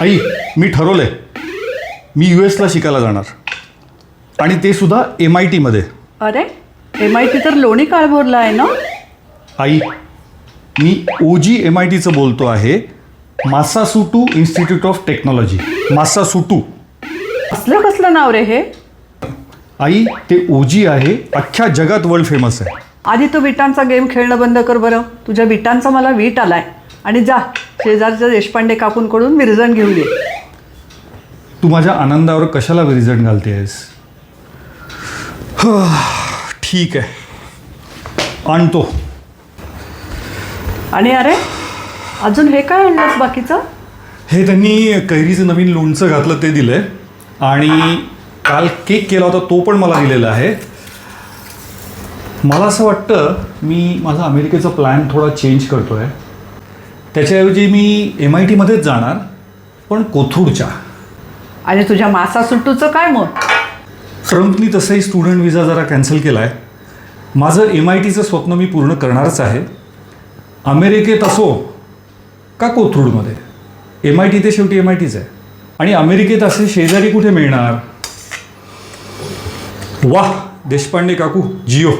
आई मी ठरवलंय. Me you एसला शिकायला जाणार. आणि ते सुद्धा एम आय टीमध्ये अरे एम आय टी तर लोणी काळभोरला आहे ना? आई मी ओ जी एम आय टीचं बोलतो आहे Massachusetts institute of technology Massachusetts असलं कसलं नाव रे हे? आई ते ओ जी आहे अख्ख्या जगात वर्ल्ड फेमस आहे. आधी तू विटांचा गेम खेळणं बंद कर बरं. तुझ्या विटांचा मला वीट आलाय. आणि जा शेजारच्या देशपांडे काकूंकडून विरजण घेऊन ये. तू माझ्या आनंदावर कशाला विरजण घालतेस ठीक आहे. आणतो. आणि अरे अजून हे काय आणलंस बाकीचं? हे त्यांनी कैरीचं नवीन लोणचं घातलं ते दिलंय. आणि काल केक केला होता तो पण मला दिलेला आहे. मला असं वाटतं मी माझा अमेरिकेचा प्लॅन थोडा चेंज करतो आहे त्याच्याऐवजी मी एम आय टीमध्येच जाणार पण कोथरूडच्या. आणि तुझ्या मासा सुट्टूचं काय मग? ट्रम्पनी तसंही स्टुडंट विजा जरा कॅन्सल केला आहे माझं एम आय टीचं स्वप्न मी पूर्ण करणारच आहे. अमेरिकेत असो का कोथरूडमध्ये. एम आय टी ते शेवटी एम आय टीच आहे. आणि अमेरिकेत असे शेजारी कुठे मिळणार? वाह देशपांडे काकू जिओ.